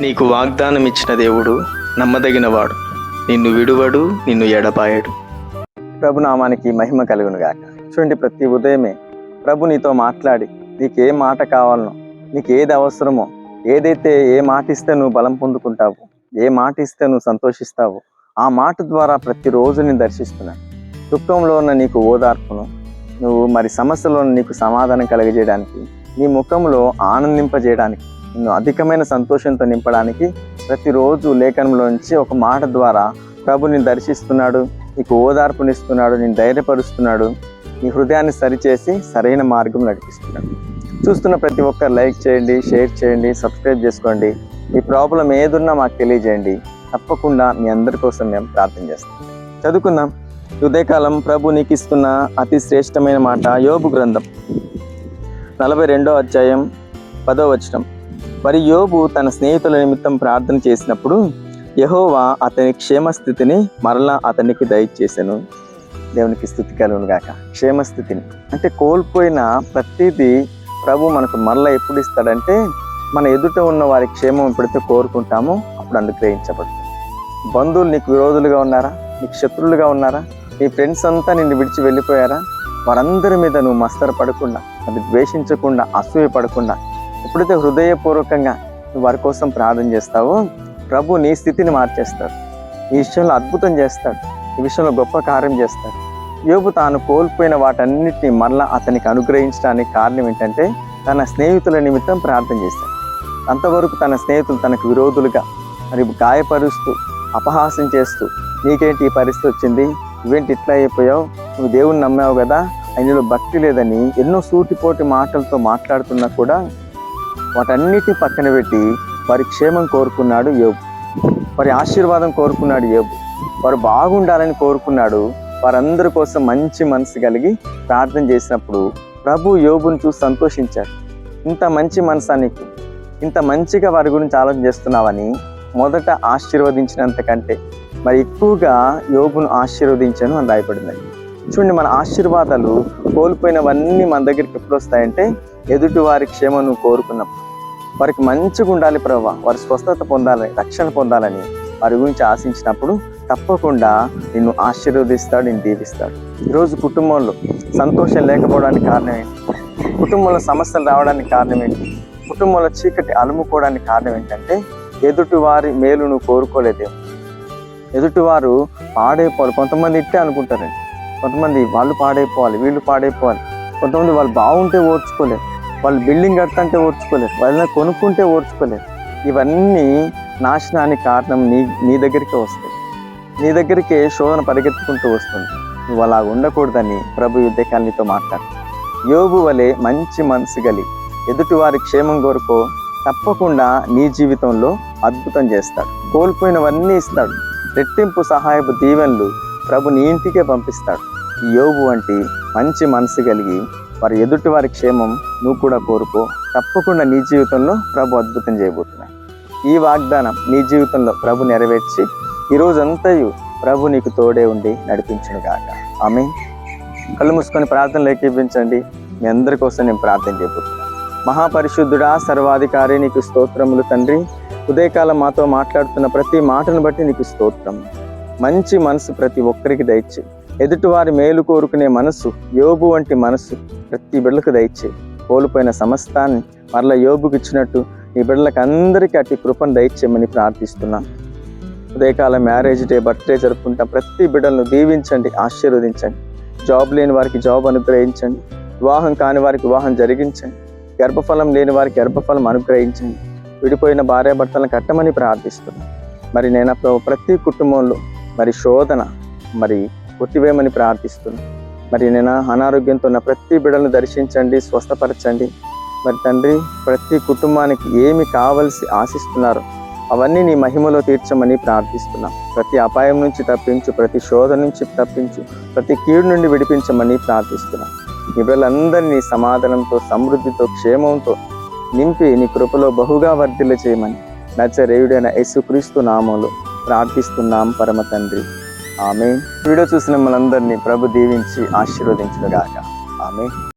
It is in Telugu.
నీకు వాగ్దానం ఇచ్చిన దేవుడు నమ్మదగినవాడు. నిన్ను విడువడు నిన్ను ఎడపాయడు ప్రభు నామానికి మహిమ కలుగునుగాక చూడండి ప్రతి ఉదయమే ప్రభు నీతో మాట్లాడి నీకు ఏ మాట కావాలనో నీకు ఏది అవసరమో ఏదైతే ఏ మాట ఇస్తే నువ్వు బలం పొందుకుంటావు ఏ మాట ఇస్తే నువ్వు సంతోషిస్తావు ఆ మాట ద్వారా ప్రతిరోజు నేను దర్శిస్తున్నాను దుఃఖంలో ఉన్న నీకు ఓదార్పును నువ్వు మరి సమస్యలో నీకు సమాధానం కలగజేయడానికి నీ ముఖంలో ఆనందింపజేయడానికి అధికమైన సంతోషంతో నింపడానికి ప్రతిరోజు లేఖనంలోంచి ఒక మాట ద్వారా ప్రభుని దర్శిస్తున్నాడు నీకు ఓదార్పునిస్తున్నాడు నేను ధైర్యపరుస్తున్నాడు నీ హృదయాన్ని సరిచేసి సరైన మార్గం నడిపిస్తున్నాడు. చూస్తున్న ప్రతి ఒక్కరు లైక్ చేయండి షేర్ చేయండి సబ్స్క్రైబ్ చేసుకోండి. ఈ ప్రాబ్లం ఏదున్నా మాకు తెలియజేయండి. తప్పకుండా మీ అందరి కోసం మేము ప్రార్థన చేస్తాం. చదువుకుందాం. హృదయకాలం ఉదయకాలం ప్రభు నీకు ఇస్తున్న అతి శ్రేష్టమైన మాట యోగు గ్రంథం నలభై రెండో అధ్యాయం పదో వచనం. మరి యోబు తన స్నేహితుల నిమిత్తం ప్రార్థన చేసినప్పుడు యహోవా అతని క్షేమస్థితిని మరలా అతనికి దయచేశాను దేవునికి స్థుతి కలుగును గాక. క్షేమస్థితిని. అంటే కోల్పోయిన ప్రతిదీ ప్రభు మనకు మరలా ఎప్పుడు ఇస్తాడంటే మన ఎదుట ఉన్న వారి క్షేమం ఎప్పుడైతే కోరుకుంటామో అప్పుడు అనుగ్రహించబడుతుంది బంధువులు నీకు విరోధులుగా ఉన్నారా? నీకు శత్రులుగా ఉన్నారా? నీ ఫ్రెండ్స్ అంతా నిన్ను విడిచి వెళ్ళిపోయారా? వారందరి మీద నువ్వు మస్తర పడకుండా అది ద్వేషించకుండా అసూయ పడకుండా ఎప్పుడైతే హృదయపూర్వకంగా నువ్వు వారి కోసం ప్రార్థన చేస్తావో ప్రభు నీ స్థితిని మార్చేస్తాడు. ఈ విషయంలో అద్భుతం చేస్తాడు. ఈ విషయంలో గొప్ప కార్యం చేస్తాడు. యోగు తాను కోల్పోయిన వాటన్నిటిని మరలా అతనికి అనుగ్రహించడానికి కారణం ఏంటంటే తన స్నేహితుల నిమిత్తం ప్రార్థన చేశాడు అంతవరకు తన స్నేహితులు తనకు విరోధులుగా మరి గాయపరుస్తూ అపహాసం చేస్తూ నీకేంటి ఈ పరిస్థితి వచ్చింది? నువ్వేంటి ఇట్లా అయిపోయావు? నువ్వు దేవుణ్ణి నమ్మావు కదా? ఆయనలో భక్తి లేదని ఎన్నో సూటిపోటి మాటలతో మాట్లాడుతున్నా కూడా వాటన్నిటి పక్కన పెట్టి వారి క్షేమం కోరుకున్నాడు యోబు. వారి ఆశీర్వాదం కోరుకున్నాడు యోబు. వారు బాగుండాలని కోరుకున్నాడు. వారందరి కోసం మంచి మనసు కలిగి ప్రార్థన చేసినప్పుడు ప్రభు యోబుని చూసి సంతోషించాడు. ఇంత మంచి మనసా నీకు? ఇంత మంచిగా వారి గురించి ఆలోచన చేస్తున్నావని మొదట ఆశీర్వదించినంతకంటే మరి ఎక్కువగా యోగును ఆశీర్వదించాను అని రాయబడింది. చూడండి మన ఆశీర్వాదాలు కోల్పోయినవన్నీ మన దగ్గరికి ఎప్పుడు వస్తాయంటే ఎదుటి వారి క్షేమం నువ్వు కోరుకున్నప్పుడు. వారికి మంచిగా ఉండాలి ప్రభావ వారి స్వస్థత పొందాలని రక్షణ పొందాలని వారి గురించి ఆశించినప్పుడు తప్పకుండా నిన్ను ఆశీర్వదిస్తాడు నేను దీవిస్తాడు. ఈరోజు కుటుంబంలో సంతోషం లేకపోవడానికి కారణం ఏంటి? కుటుంబంలో సమస్యలు రావడానికి కారణం ఏంటి? కుటుంబంలో చీకటి అలుముకోవడానికి కారణం ఏంటంటే ఎదుటి వారి మేలు నువ్వు కోరుకోలేదేమో ఎదుటివారు పాడైపోవాలి. కొంతమంది ఇట్టే అనుకుంటారండి. కొంతమంది వాళ్ళు పాడైపోవాలి వీళ్ళు పాడైపోవాలి. కొంతమంది వాళ్ళు బాగుంటే ఓర్చుకోలేరు. వాళ్ళు బిల్డింగ్ కడతంటే ఓర్చుకోలేరు వాళ్ళని కొనుక్కుంటే ఓర్చుకోలేరు. ఇవన్నీ నాశనానికి కారణం నీ నీ దగ్గరికే వస్తాయి. నీ దగ్గరికే శోధన పరిగెత్తుకుంటూ వస్తుంది. నువ్వు అలా ఉండకూడదని ప్రభు యుద్ధకాలు నీతో మాట్లాడు యోగు వలె మంచి మనసు గలి ఎదుటివారి క్షేమం కోరుకో తప్పకుండా నీ జీవితంలో అద్భుతం చేస్తాడు. కోల్పోయినవన్నీ ఇస్తాడు. రెట్టింపు సహాయపు దీవెనలు ప్రభు నీ ఇంటికే పంపిస్తాడు. యోగు వంటి మంచి మనసు కలిగి వారి ఎదుటి వారి క్షేమం నువ్వు కూడా కోరుకో. తప్పకుండా నీ జీవితంలో ప్రభు అద్భుతం చేయబోతున్నాయి ఈ వాగ్దానం నీ జీవితంలో ప్రభు నెరవేర్చి ఈ ప్రభు నీకు తోడే ఉండి నడిపించును గాక. ఆమె కళ్ళు మూసుకొని ప్రార్థనలు ఏకీపించండి. మీ అందరి కోసం నేను ప్రార్థన చేయబోతున్నాను. మహాపరిశుద్ధుడా సర్వాధికారి నీకు స్తోత్రములు తండ్రి. ఉదయకాలం మాతో మాట్లాడుతున్న ప్రతి మాటను బట్టి నీకు స్తోత్రం. మంచి మనసు ప్రతి ఒక్కరికి దయచే. ఎదుటివారి మేలు కోరుకునే మనసు యోగు వంటి మనసు ప్రతి బిడ్డలకు దయచేయి కోల్పోయిన సమస్తాన్ని మరల యోబుకి ఇచ్చినట్టు ఈ బిడ్డలకు అందరికీ అట్టి కృపను దయచేయమని ప్రార్థిస్తున్నాను ఉదయకాలం మ్యారేజ్ డే బర్త్డే జరుపుకుంటాం. ప్రతి బిడ్డలను దీవించండి ఆశీర్వదించండి. జాబ్ లేని వారికి జాబ్ అనుగ్రహించండి. వివాహం కాని వారికి వివాహం జరిగించండి. గర్భఫలం లేని వారికి గర్భఫలం అనుగ్రహించండి. విడిపోయిన భార్యాభర్తలను కట్టమని ప్రార్థిస్తున్నాను మరి నేను ప్రతి కుటుంబంలో మరి శోధన మరి కొట్టివేయమని ప్రార్థిస్తున్నాను మరి నేను అనారోగ్యంతో ఉన్న ప్రతి బిడ్డలను దర్శించండి స్వస్థపరచండి. మరి తండ్రి ప్రతి కుటుంబానికి ఏమి కావలసి ఆశిస్తున్నారో అవన్నీ నీ మహిమలో తీర్చమని ప్రార్థిస్తున్నాం. ప్రతి అపాయం నుంచి తప్పించు ప్రతి శోధ నుంచి తప్పించు ప్రతి కీడు నుండి విడిపించమని ప్రార్థిస్తున్నాం. నీ బిడ్డలందరినీ సమాధానంతో సమృద్ధితో క్షేమంతో నింపి నీ కృపలో బహుగా వర్ధిల్ల చేయమని నచ్చరేయుడైన యేసుక్రీస్తు నామంలో ప్రార్థిస్తున్నాం పరమ తండ్రి. ఆమె వీడియో చూసిన మనందరినీ ప్రభు దీవించి ఆశీర్వదించుగాక ఆమె